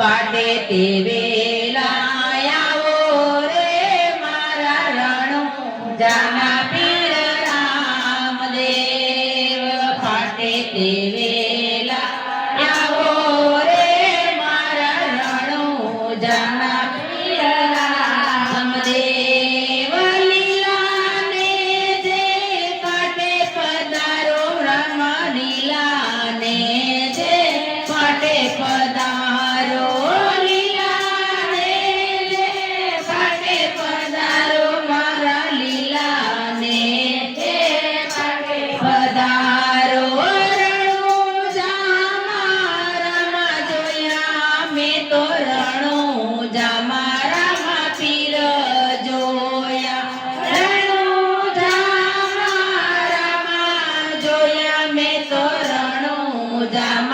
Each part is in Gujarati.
પાટે તે વેલાયાવો રે મારા રણો. જાના પીર રામદેવ. પાટે તે વેલા Down.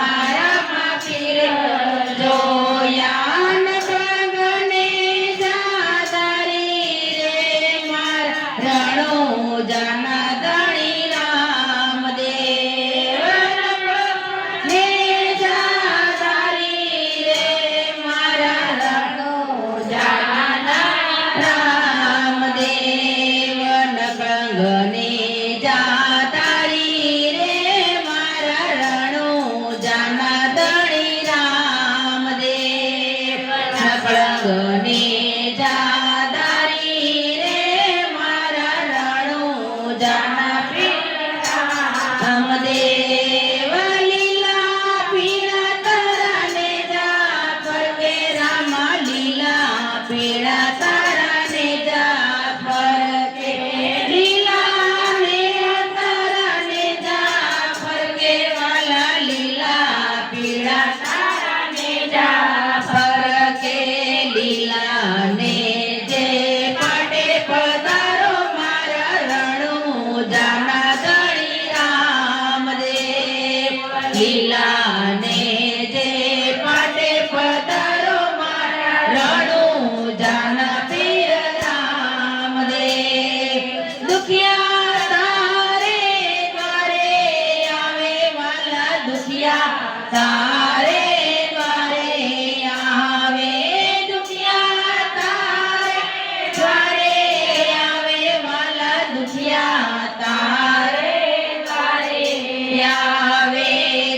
આવે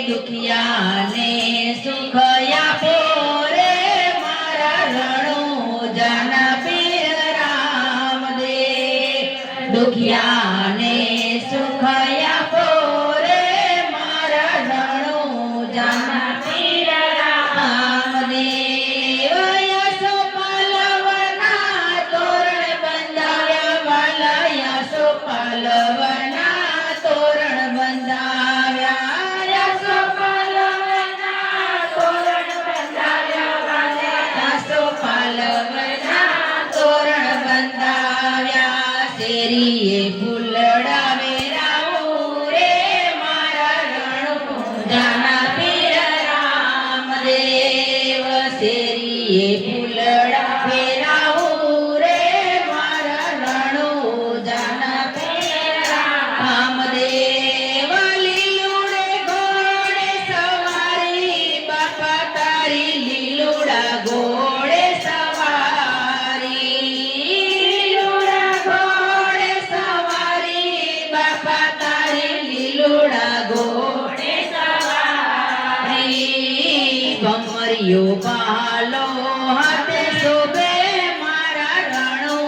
દુખિયાને સુખયા પોરે મારા રણો જાના પે રામ દે દુખિયાને સુખ કરીએ ભૂલડા કયો પાલો હાથે શોભે મારા રણો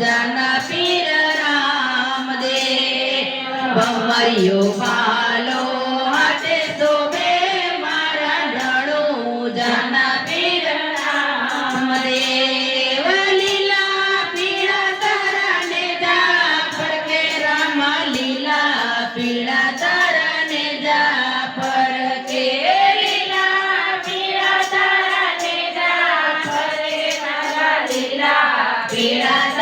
જાના પીર રામ દે ભમરિયો પા Yeah.